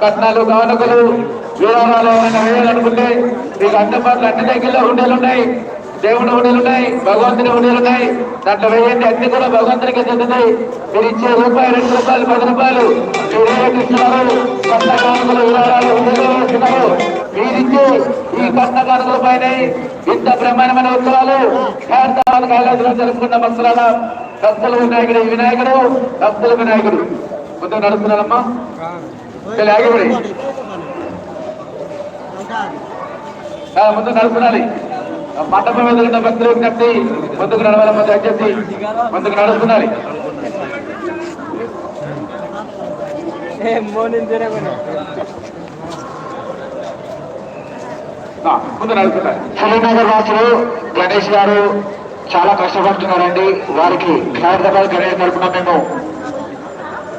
కట్నాలు కానుకలు విరాళాలు ఏమైనా వేయాలనుకుంటే మీకు అందుబాటులో అన్ని దగ్గరలో ఉండేలు ఉన్నాయి దేవుని ఉన్నాయి భగవంతుని ఉన్నాయి దాంట్లో వేయండి అన్ని కూడా భగవంతునికి చెందుతాయి. మీరు ఇచ్చే రూపాయి రెండు రూపాయలు పది రూపాయలు మీరు ఏమిస్తున్నారు ఇస్తున్నారు. కట్న కానుకలు విరాళాలు ఉండేలు మీరిచ్చే ఈ కట్న కానుకల పైన ఇంత బ్రహ్మాండమైన ఉత్సవాలు భారతాల కాలేజీలో జరుపుకున్న మత్సరాల భక్తుల వినాయకుడు వినాయకుడు భక్తుల వినాయకుడు. ముందు నడుస్తున్నారమ్మా. ఇలా ముందు నడుస్తున్నారు మండపం మీద ఉన్న భక్తులు విజ్ఞప్తి ముందుకు నడవాలమ్మ దయచేసి ముందుకు నడుస్తున్నారు. శ్రీనగర్ వాసులు గణేష్ గారు చాలా కష్టపడుతున్నారండి. వారికి హైదరాబాద్ గణేష్ తరఫున మేము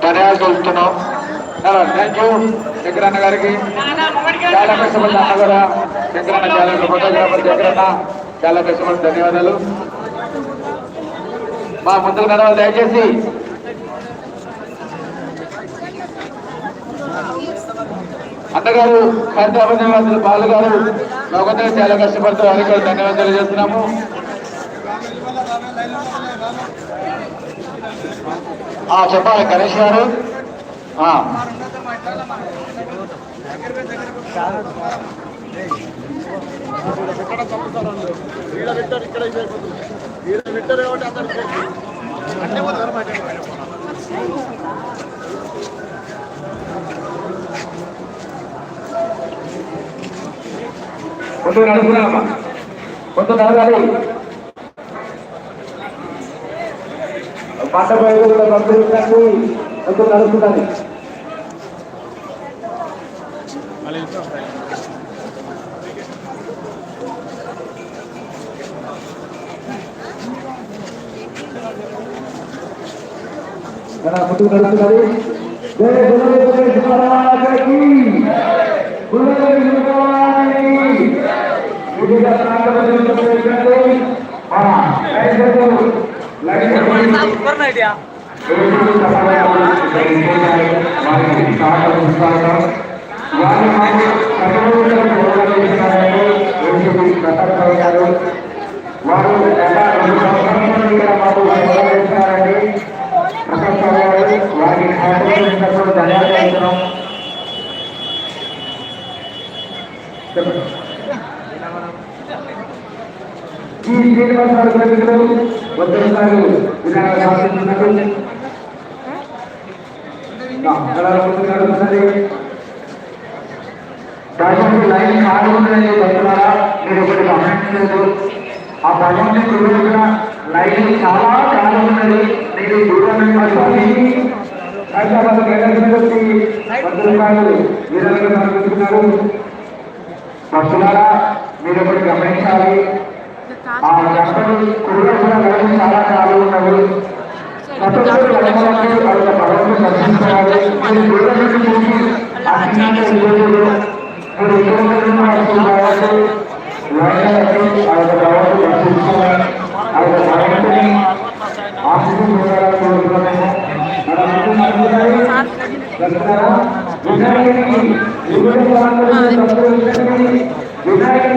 ధన్యవాదాలు తెలుపుతున్నాం. థ్యాంక్ యూ శంకరన్న గారికి చాలా కష్టపడి అన్న కూడా శంకరన్న చాలా ఫోటోగ్రాఫర్ శంకరన్న చాలా కష్టపడి ధన్యవాదాలు. మా ముందుకు నడవాలి దయచేసి. అన్నగారు హైదరాబాద్ నివాసులు బాలు గారు లోకంగా చాలా కష్టపడుతూ వారికి కూడా ధన్యవాదాలు చేస్తున్నాము. ఆ చెప్పాలి గణేష్ గారు. ఆ, కొంచెం నడుస్తున్నామమ్మా ముందు నడవాలి పంట పైరు కొంచెం పంపిణీ Karena betul dan sekali, dari berbagai berbagai para kaki, berbagai berbagai, kita sangat berbagai berbagai, ah, itu lagi berbagai. Pernah dia. Itu sama yang berbagai, mari kita sangat berbagai. ఈ శ్రీనివాసరావు ప్రజలు వద్దరు వినాయక శాస్త్రున్నారు దర్శనకి లైన్ కాదు ఉన్నది భక్తులారా మీరు ఒకటి గమనించలేదు ఆ భగవంతుని చూడగా లైన్ చాలా కాదు ఉన్నది మీరు దూరంగా హైదరాబాద్ గైడెన్స్కి వంద రూపాయలు వీరంగా సమర్పిస్తున్నారు భక్తులారా మీరు ఒకటి గమనించాలి ఆ గంటలు కూడా కూడా లైన్ చాలా కాదు ఉన్నవి ప్రతిరోజు లైన్లకు আসুন লড়াই আসুন আমাদের বাবার বাসুর সময় আমাদের ভারতী আসুন লোকেরা করবেন তারা নতুন আগ্রহী তারা বিধায়কী জীবনের সমান্তরালে তত্ত্ব বিধায়কী বিধায়কী